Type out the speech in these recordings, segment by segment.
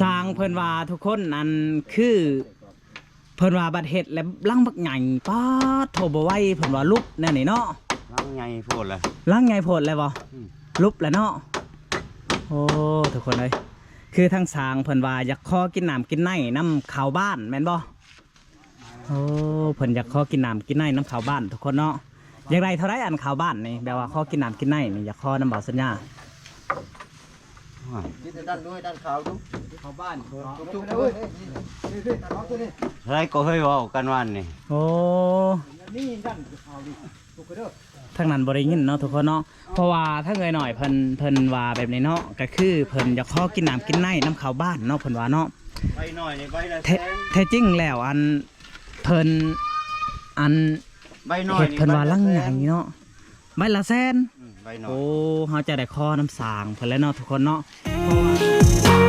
สร้างเพิ่นว่าทุกคนนั่นคือเพิ่นว่าบัดเฮ็ดและลังบักใหญ่ป๊าดโทบ่ไหวเพิ่นว่าลุบแน่นี่เนาะล้างไงพูดเลย ลังใหญ่โพดเลยบ่อืม ลุบแล้วเนาะโอ้ทุกคนเลยคือทางสร้างเพิ่นว่าอยากขอกินน้ำกินในน้ำข้าวบ้านแม่นบ่โอ้เพิ่นอยากขอกินน้ำกินในน้ำข้าวบ้าน ทุกคนเนาะอย่างไรเท่าไรอันข้าวบ้านนี่แบบว่าขอกินน้ำกินในนี่อยากขอน้ำเบาสัญญา นี่แต่ด้านด้วยด้านขาวดูเข้าบ้านจุกด้วยนี่นี่ตาตัวนี้ไรก็เฮ้ยเว่ากันวันนี่โอ้นี่ด้านเอาดิถูกกระเด้อทางนั้นบริยินเนาะทุกคนเนาะเพราะว่าถ้าเงยหน่อยเพิ่นเพิ่นว่าแบบนี้เนาะก็คือเพิ่นอยากขอกินน้ำกินในน้ำข้าวบ้านเนาะเพิ่นว่าเนาะใบหน่อยนี่ใบละแท้แท้จริงแล้วอันเพิ่นอันใบหน่อยเฮ็ดนี่เพิ่นว่าใบะลังแสใหญ่เนาะใบละแสนอืม ใบหน่อย โอ้เฮาจะได้ขอน้ำสางเพิ่นแล้วเนาะทุกคนเนาะเพราะว่า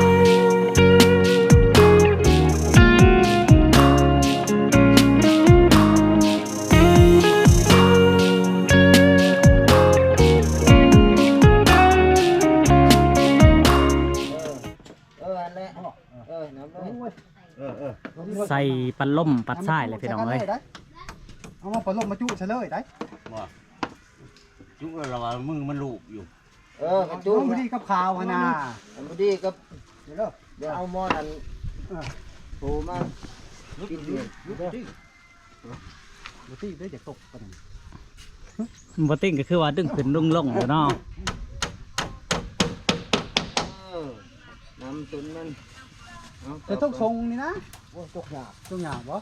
เอออันนี้เออน้ำเลยเออเออใส่ปันล่มปัดซ้ายเลยพี่น้องเอ้ยเอามาปลดมาจุใช่เลยได้ว่า จุกเราว่ามือมันลูกอยู่เออกระจุจุกกพอดีกับข่าวนะอันพอดีกับเดี๋ยวเด้อเดี๋ยวเอาหม้อนั้นโผล่มากินเดือดบุตรีบุตรีได้จะตกกันบ่ติ้งก็คือว่าดึงขึ้นดึงลงอยู่เนาะเออน้ำตุนมันเอาจะต้องทรงนี่นะโอ้ตกหยาบตรงอย่างบ่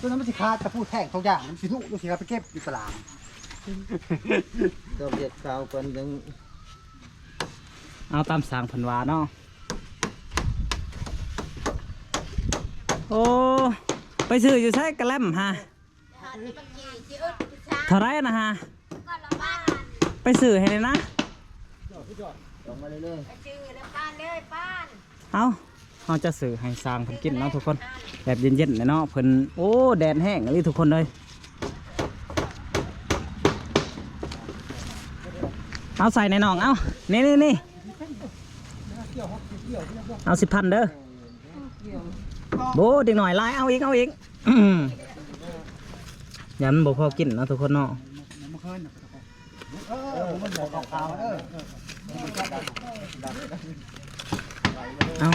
ตัวนั้นมันสิขาดจะพูดแท่งทุกอย่างมันสิลุกสิครับไปเก็บอยู่ตลาด ตกเด็ดขาวกันยังเอาตามสางเพิ่นว่าเนาะโอ้ไปซื้ออยู่ใช้กระแลมฮะเท่าไรนะฮะไปซื้อให้เลยนะลงมาเรื่อยชื่อแล้วป้านเลยป้านเอาเราจะสื่อให้สร้างเพิ่นกินเนาะทุกคนแบบเย็นๆเลยเนาะเพิ่นโอ้แดดแห้งเลยทุกคนเลย เอาใส่ในหนอง เอานี่นี่นี่เอาสิบพันเด้อโบเด็กหน่อยไล่เอาอีก เอาอีกยันบ่พอกินนะทุกคนเนาะเออมันบอกข่าเออเอา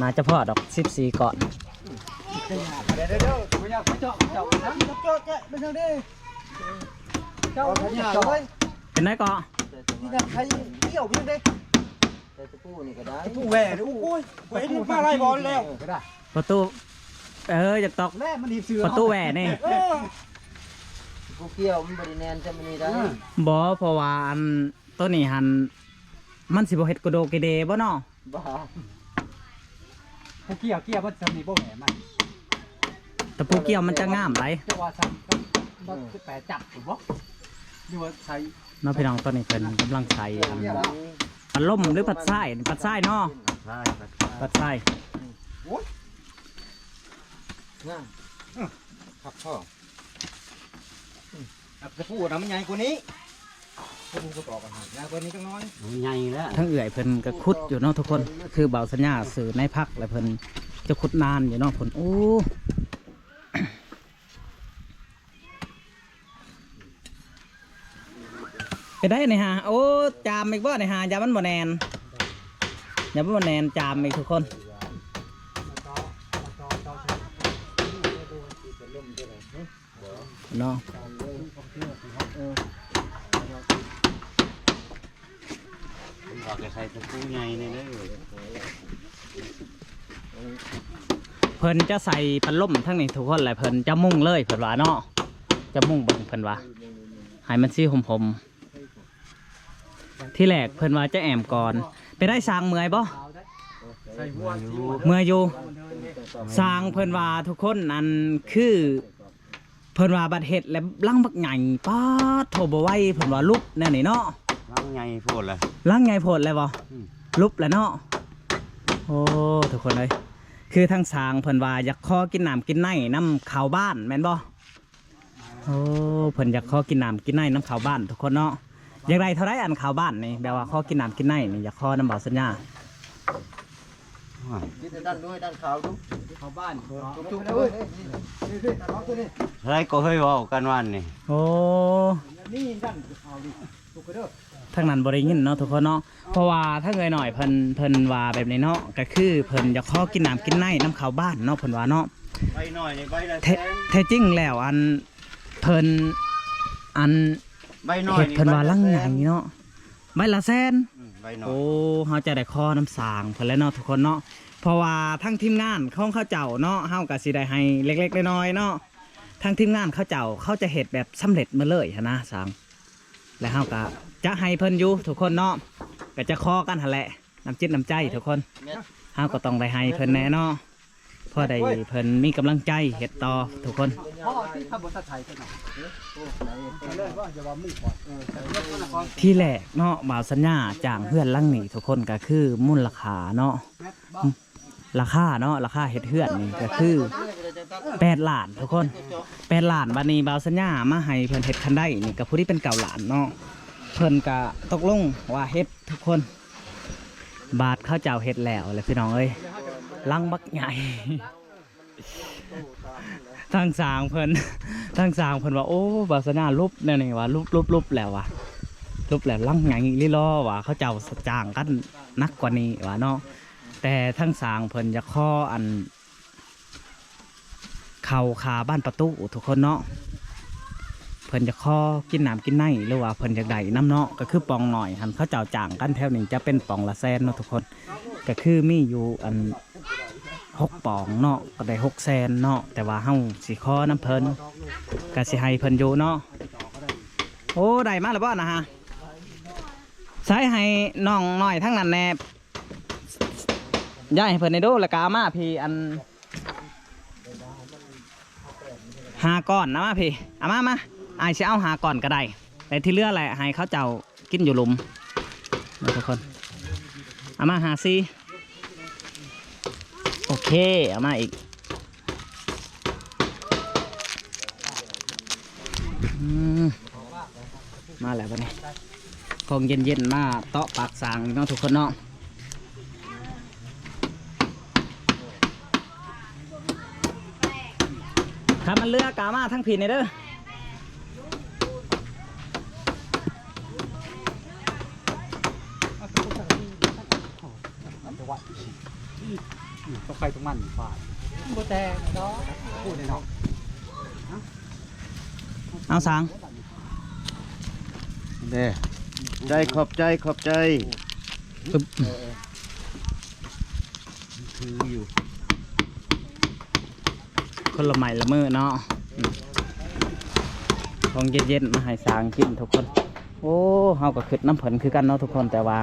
น่าจะพอดอกสิบสี่ก่อนเดี๋ยวเดี๋ยวเดี๋ยวไม่อยากเจาะเจาะน้ำเจาะแกะไม่ใช่ดิเจ้าเจาะเลยเป็นได้ก่อน นะใครเที่ยวพี่ดิๆแต่ตะปูนี่ก็ได้ผู้แหวนโอ้ยแหวนนี่มาไล่บอลแล้วก็ได้ประตูเอออยากตอกแม่มันหีบเสือประตูแหวนนี่เออกูเกี่ยวมันบริแนนจะมันนี่ได้บอเพราะว่าอันตัวนี้หันมันสิบ่เฮ็ดกระโดกกระเดบ่เนาะบ้าผู้เกี่ยวเกี่ยวมันจะมีบ่แหวนมันแต่ผู้เกี่ยวมันจะงามไรจะว่าสั่งก็บ่แปรจับถูกบ่ดูว่าใช้ เนาะพี่น้องตอนนี้เพิ่นกำลังใส่อันปัดลมหรือปัดทรายปัดทรายเนาะใช่ครับปัดทรายง่ามครับพ่อจะพูดนะมันใหญ่กว่านี้พูดก็บอกกันใหญ่กว่านี้จังน้อยมันใหญ่แล้วทั้งเอื่อยเพิ่นก็ขุดอยู่เนาะทุกคน คือเบาสัญญาสื่อในพักแล้วเพิ่นจะขุดนานอยู่เนาะเพิ่นโอ้ ไปได้นี่ฮะโอ้จามอีกบ่นี่ฮะยามันบ่แนนยามันบ่แนนจามอีกทุกคนเนาะผมบอกจะใส่ตะปูใหญ่นี่เลยเพิ่นจะใส่พัดลมทั้งนี้ทุกคนแหละเพิ่นจะมุ่งเลยเพิ่นว่าเนาะจะมุ่งบิ่งเพิ่นว่าให้มันซี่หมๆ ที่แรกเพิ่นว่าจะแอมก่อน ไปได้สร้างเมื่อยบ่ใส่หัวเมื่อยอยู่สร้างเพิ่นว่าทุกคนอันคือเพิ่นว่าบัดเฮ็ดแล้วลังบักใหญ่ป๊าดโทบ่ไหวเพิ่นว่าลุบแน่นี่เนาะล้างไงพูดเลยลังใหญ่โพดเลยบ่อืมลุบแล้วเนาะโอ้ทุกคนเลยคือทางสร้างเพิ่นว่าอยากขอกินน้ำกินในน้ำข้าวบ้านแม่นบ่โอ้เพิ่นอยากขอกินน้ำกินในน้ำข้าวบ้านทุกคนเนาะ อย่างไรเท่าไรอันข้าวบ้านนี่แบบว่าขอกินน้ำกินในนี่อยากขอน้ำเบาสัญญากินแต่ด้านด้วยด้านขาวทุกเข้าบ้านทุกเลยนี่นี่ตัดออกตัวนี้ไรก็เฮ้ยเว่ากันวันนี่โอ้นี่ด้านเอาดิถูกกระเด้อทางนั้นบ่ได้ยินเนาะทุกคนเนาะเพราะว่าถ้าเงยหน่อยเพิ่นเพิ่นว่าแบบนี้เนาะก็คือเพิ่นอยากขอกินน้ำกินในน้ำข้าวบ้านเนาะเพิ่นว่าเนาะใบหน่อยนี่ใบละแท้แท้จริงแล้วอันเพิ่นอัน ใบหน่อยเฮ็ดนี่เพิ่นว่าลังใหญ่เนาะใบละแสนอืมใบหน่อยโอ้เฮาจะได้ข้อน้ำสางเพิ่นแล้วเนาะทุกคนเนาะเพราะว่าทั้งทีมงานของเขาเจ้าเนาะเฮาก็สิได้ให้เล็กๆน้อยๆเนาะทั้งทีมงานเขาเจ้าเขาจะเฮ็ดแบบสำเร็จมาเลยหั้นนะสางแล้วเฮาก็จะให้เพิ่นอยู่ทุกคนเนาะก็จะขอกันหั่นแหละน้ำจิตน้ำใจทุกคนเฮาก็ต้องได้ให้เพิ่นแน่เนาะเพราะได้เพิ่นมีกำลังใจเฮ็ดต่อทุกคน พ่อที่ทำบริษัทไทยกันหน่อยเลยว่าจะว่ามือก่อนเออแต่เรื่องละครที่แรกเนาะบ่าวสัญญาจ้างเพื่อนลังนี่ทุกคนก็คือมูลค่าเนาะราคาเนาะราคาเฮ็ดเฮือนนี่ก็คือ8ล้านทุกคน8ล้านบัดนี้บ่าวสัญญามาให้เพิ่นเฮ็ดคันได้นี่ก็ผู้ที่เป็นเก่าล้านเนาะเพิ่นก็ตกลงว่าเฮ็ดทุกคน บาทเข้าเจ้าเฮ็ดแล้วเลยพี่น้องเอ้ย ลังบักใหญ่ ทางสร้างเพิ่นทางสร้างเพิ่นว่าโอ้บ่าวสัญญารูปแนวนี้ว่ารูปรูปรูปแล้วว่ะรูปแล้วลังใหญ่ลิลอว่าเขาเจ้าจ้างกันนักกว่านี้ว่าเนาะแต่ทั้งสร้างเพิ่นจะข้ออัน เข่าคาบ้านประตูทุกคนเนาะเพิ่นจะข้อกินน้ำกินในหรือว่าเพิ่นจะได้น้ำเนาะก็คือปองหน่อยหันเขาเจ้าจ่างกันแถวนี้จะเป็นปองละแสนเนาะทุกคน ก็คือมีอยู่อัน หกปองเนาะก็ได้หกแสนเนาะแต่ว่าเฮาสิข้อน้ำเพิ่นก็สิให้เพิ่นอยู่เนาะโอ้ได้มาแล้วบ่นะฮะใช้ให้น้องหน้อยทั้งนั้นแน่ย้ายให้เพิ่นในโดแล้วก็ามาพี่อันหาก้อนนะมาพี่เอามามาไอายสิเอาหาก้อนก็ได้แต่ที่เลือแหละให้เขาเจ้ากินอยู่หลุมทุกคนเอามาหาซี เคเอามาอีกมาแล้ววันนี้คงเย็นๆมาเตาะปากสางน้องทุกคนเนาะถ้ามันเลือกกามาทั้งผิดเนเด้อ ต้องไปตรงมันฝ่ายโบแต่เนาะพูดเลยเนาะเอาสางเด้ใจขอบใจขอบใจปึ๊บคืออยู่คนละไม้ละมือเนาะอืมของเย็นๆมาให้สางกินทุกคน โอ้เฮาก็คิดน้ำเพิ่นคือกันเนาะทุกคนแต่ว่า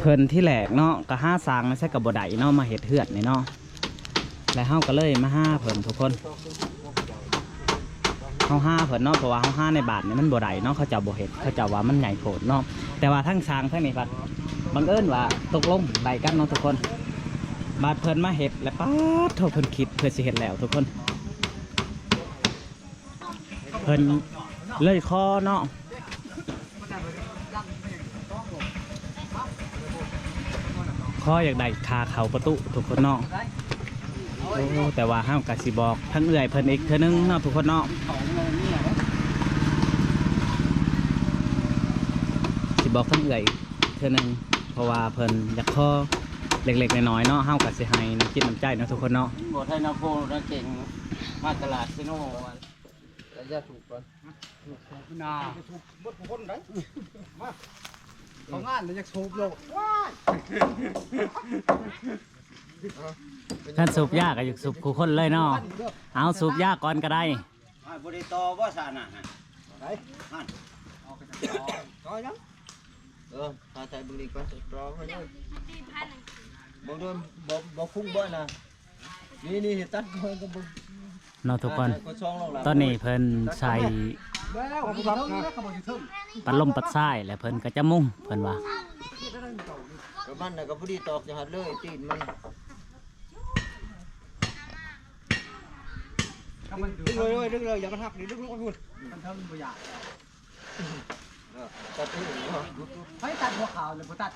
เพิ่นที่แหลกเนาะก็ห้าสางไม่ใช่กับบไดเนาะมาเห็ดเหือดนี่เนาะแล้วเฮาก็เลยมาห้าเพิ่นทุกคนเฮาห้าเพิ่นเนาะเพราะว่าเฮาห้าในบาทนี่มันบ่ไดเนาะเขาเจ้าบ่เห็ดเขาเจ้าว่ามันใหญ่โผดเนาะแต่ว่าทั้งสางทั้งนี้บัดบังเอิญว่าตกลงไดกันเนาะทุกคน บาดเพิ่นมาเห็ดแล้วป๊าดโทษเพิ่นคิดเพื่อสิเห็ดแล้วทุกคน เพิ่นเลยคอเนาะ ออยากได้คาเขาประตูทุกคนเนาะโอ้แต่ว่าห้ามกะสิบอกทั้งเอื่อยเพิ่นอีกเท่านึงเนาะทุกคนเนาะสิบอกทั้งเอื่อยเท่านึงเพราะว่าเพิ่นอยากคอเล็กๆน้อยๆเนาะห้ามกะสิให้น้ำจิตน้ำใจเนาะทุกคนเนาะบทให้นาโพนาเก่งมาตลาดซิโน่ระยะถูกก่อนนาถูกบดคนได้มาเขางานเลยอยากสูบโลกท่านสูบยากก็อยากสูบคู่คนเลยเนาะเอาสูบยากก่อนก็ได้บริตอว่าสานะฮะไหนนั่นเอากระจกก็ยังเออตาใจบึงดีก่อนรอให้ด้วยบ่โดนบ่บ่ฟุ้งบ่นะนี่นี่ตัดก่อนก็บ่เนาะทุกคนก็ช่องลงหลังตอนนี้เพิ่นใส่ แล้วผมรับนะขบวนทึ่งปัดลมปัดซ้ายและเพิ่นก็จะมุ่งเพิ่นว่าก็มันน่ะก็บ่ดีตอกจะหัดเลยตีนมันมันดึงเลยเลยดึงเลยอย่ามาทับนี่ดึงลงไปพูดมันเท่ามันบ่อยากเออตัดตีนเนาะให้ตัดหัวขาวเลยบ่ตัด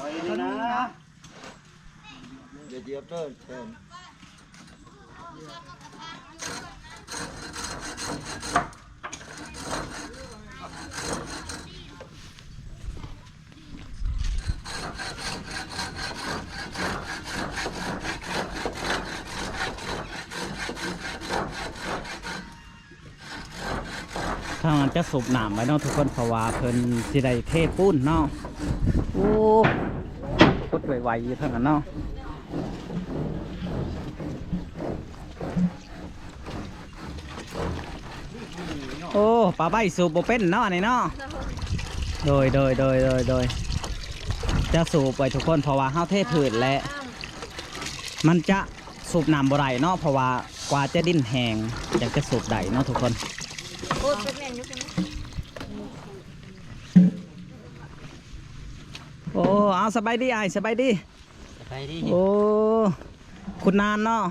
ไปดีนะดี๋ยวเดี๋ยวเด้อเชิญางนั้นจะสูบน้ำไว้เนาะทุกคนเพราะว่าเพิ่นสิได้เทปูนเนาะโอ้พุดไวๆอยู่เท่านั้นเนาะโอ้ปลาใบสูบบ่เป็นเนาะนี่เนาะโดยโดยโดยโดยโดยจะสูบไว้ทุกคนเพราะว่าเฮาเทผืนและ มันจะสูบน้ำบ่ได้เนาะเพราะว่ากว่าจะดิ้นแหงอยากจะสูบได้เนาะทุกคน เอาสบายดีไอ้ายสบายดีไปดิโอ้คุณนานเนาะ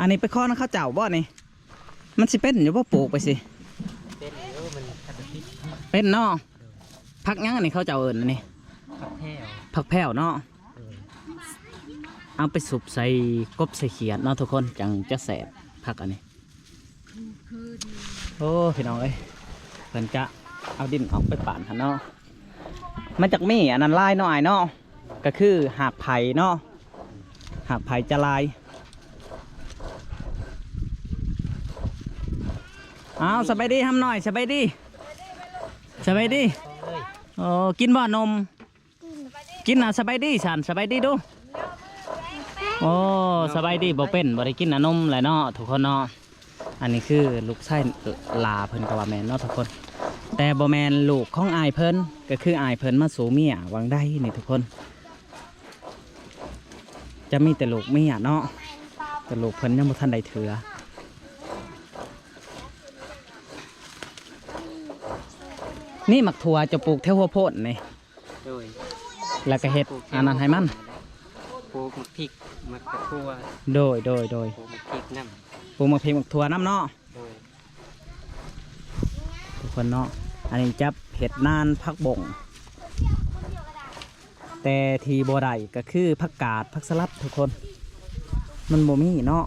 อันนี้ไปข้อนะข้าวเจ้าบ่นี่มันสิเป็นอยู่บ่ปลูกไปสิเป็นเออมันขัดพิษเป็นเนาะพักหยังอันนี้เขาเจ้าเอิญอันนี้ขัดแพ้วพักแพ้วเนาะเอาไปสุบใส่กบใส่เขียดเนาะทุกคนจังจะแสบพักอันนี้โอ้พี่น้องเอ้ยเพิ่นจะเอาดินออกไปป่านหันเนาะ มันจากมีอันนั้นลายเนาะไอ้ายเนาะก็คือหากไผ่เนาะหากไผ่จะลายเอาสบายดีทำหน่อยสบายดีสบายดีโอ้กินบ่นม กินอะสบายดีสันสบายดีดูโอ้สบายดีบ่เป็นบ่ได้กินอะนมแหละเนาะทุกคนเนาะอันนี้คือลูกไส้ลาเพิ่นกว่าแม่นเนาะทุกคน แต่บ่แม่นลูกของอายเพิ่นก็คืออายเพิ่นมาสู่เมียหวังได้นี่ทุกคน จะมีแต่ลูกเมียเนาะแต่ลูกเพิ่นยังบ่ทันได้เถือนี่หมักถั่วจะปลูกแถวหัวโพดนี่โดยแล้วก็เฮ็ดอันนั้นให้มันปลูกมักพริกมักกระทั่วโดยโดยโดยปลูกมักพริกน้ปลูกหมักเพลงหมักถั่วน้ำเนาะำโดยทุกคนเนาะ อันนี้จะเห็ดนานพักบงแต่ทีโบไดก็คือผักกาดผักสลัดทุกคน มันโมมี่เนาะ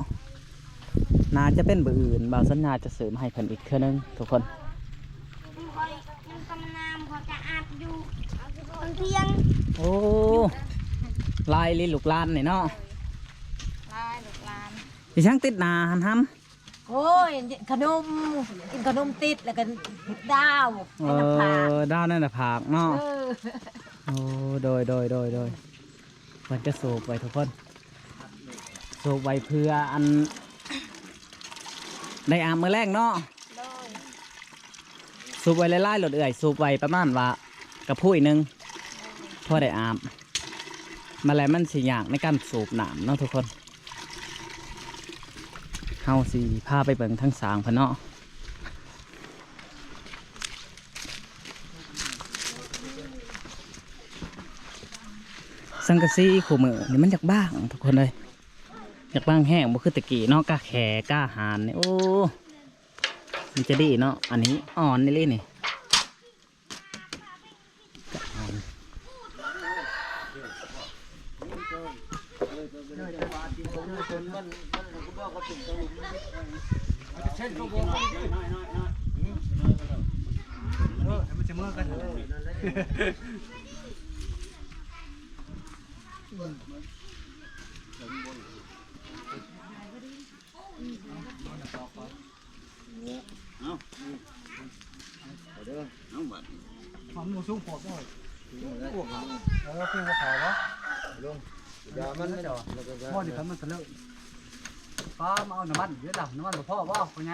นาจะเป็นเบอร์อื่นบางสัญญาจะเสริมให้เพิ่นอีกเท่านึงทุกคนคอยมันกำนามเขาจะอาบอยู่ตอนเที่ยงโอ้ลายลิลูกลานนี่เนาะลายลูกหลานดิช่างติดหนาหันห้ โอ้ยขนมกินขนมติดแล้วก็เห็ดดาวำเอให้น้ำผาอด้านนั่นน่ะผากเนาะเออโอ้โดยโดยโดยโดยมันจะสูบไว้ทุกคนสูบไว้เพื่ออันได้อาบมือแรกเนาะโดยสูบไว้ไล่ๆหลดเอื่อยสูบไว้ประมาณว่ากระพุ้ยหนึงพอได้อาบมาแล้วมันสิยากในการสูบน้ำเนาะทุกคน เฮาสิพาไปเบิ่งทั้งสางพะเนาะสังกะสีขู่มือนี่มันอยากบ้างทุกคนเลยอยากบ้างแห้งบ่คือตะกี้เนาะกล้าแขกล้าหานนี่โอ้มันจะดีเนาะอันนี้อ่อนนี่เลยนี่ก็อ่อน เอาบัดหอมหมูสูงปอดด้วยพวกเขาเออเพียงว่าขาวะยามันแล้วก็พ่อที่ทำมันเสลอ ป้ามาเอาน้ำมันเยอะดำน้ำมันบ่พ่อว่าเป็นไง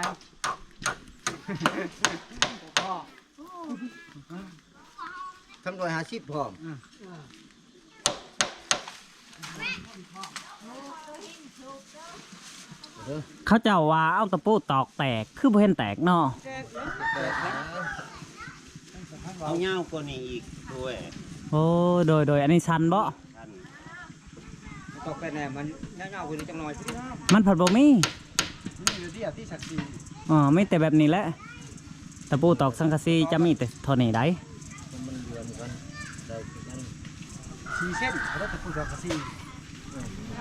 พ่อทั้งร้อยห้าสิบพร้อมเขาเจ้าว่าเอาตะปูตอกแตกคือบ่เห็นแตกเนาะเอาเงาวกว่านี้อีกด้วย โอ้โดยโดยอันนี้ชันบ่ท่าน ตกไปแน่มันเงาๆคนนี้จังหน่อยสิมันผัดบ่มีนี่อยู่ที่อะที่สักดิ์ศรีอ๋อไม่แต่แบบนี้แหละตะปูตอกสังกะสีจะมีแต่เท่านี้ได้มันรวมกันได้กันสี่เส้นแล้วแต่ผู้ชายก็สี่เ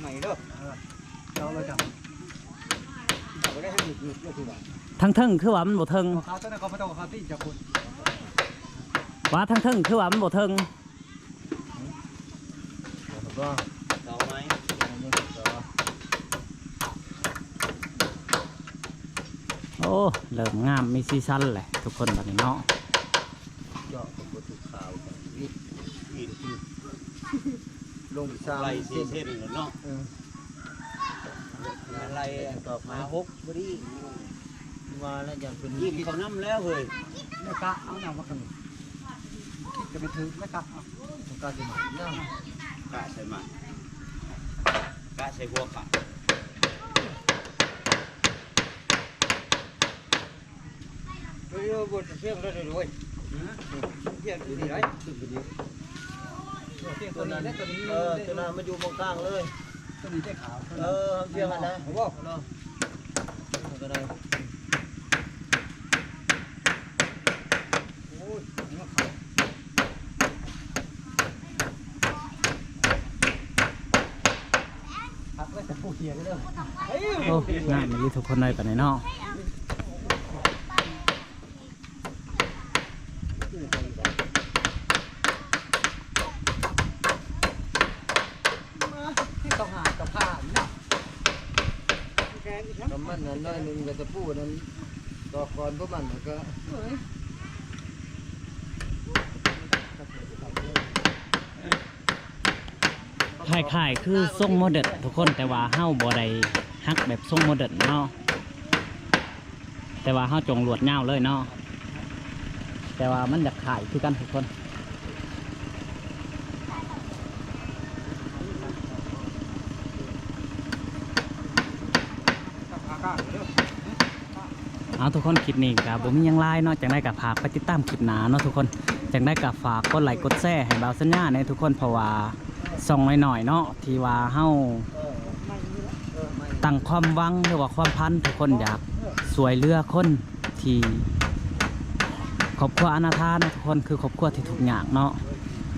ใหม่เด้อเอาเลยจ้ะเอาได้ให้หยุดหยุดหยุดถูกป่ะทั้งเทิงคือว่ามันบ่เทิงเขาต้นเขาไม่ต้องเขาตีจะคุณว่าทั้งเทิงคือว่ามันบ่เทิงแล้ว ก็เก่าไหมโอ้เริ่มงามมีซีซั่นแหละทุกคนบัดนี้เนาะเจาะกับประตูขาวกันวิทย์อีกลงสามไล่สี่เส้นเส้นเลยเนาะอะไรต่อมาหกบรีมาแล้วอย่างเป็นยิงเขาน้ำแล้วเฮ้ยไม่กะเอาหนังมากันจะไปถือไม่กะเอาการจะหมายย่างกะใส่มกะใส่หัวกะเฮ้ยบนเสียงได้เลยด้วยเสียงดีไรเสียงดีเสียงตัวนี้และ ตัวนี้เออตัวนั้นมาอยู่ตรงกลางเลยตัวนี้ได้ขาวเออเพียงอันนะ โอ้โห เนาะก็ได้ โอ้ยมันขาวพักไว้แต่ผู้เขียนเลย โอ้งามมีทุกคนเลยบัดนี้เนาะต้องหากับผ้าเนาะน้ำมันนั้นน้อยนึงกับตะปูนั้นตอก่อนพวกมันก็ คล้ายๆคือทรงโมเดิร์นทุกคนแต่ว่าเฮาบ่ได้ฮักแบบทรงโมเดิร์นเนาะแต่ว่าเฮาจงลวดยาเลยเนาะแต่ว่ามันอยากขายคือกันทุกคนเอาทุกคนคลิปนี้กับผมมียังไลน์เนาะจังได้กับฝากไปติดตามคลิปหนาเนาะทุกคนจังได้กับฝากกดไลค์กดแชร์ให้เบาสัญญาในทุกคนเพราะว่า ส่องหน่อยๆเนาะที่ว่าเฮาตั้งความหวังหรือว่าความพันทุกคนอยากสวยเรือคนที่ครอบครัวอนาถานาะทุกคนคือครอบครัวที่ทุกข์ยากเนาะ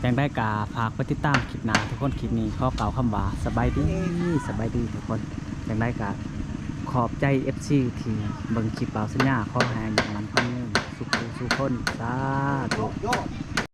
จังได้กับฝากไปติดตามคลิปหนาทุกคนคลิปนี้ข้อเกล่าคำว่าสบายดีสบายดีทุกคนจังได้กับขอบใจ FC ที่เบิ่งคลิปเบาสัญญาขอให้อย่างนั้นคนนึงสุขสุขคนสาธุ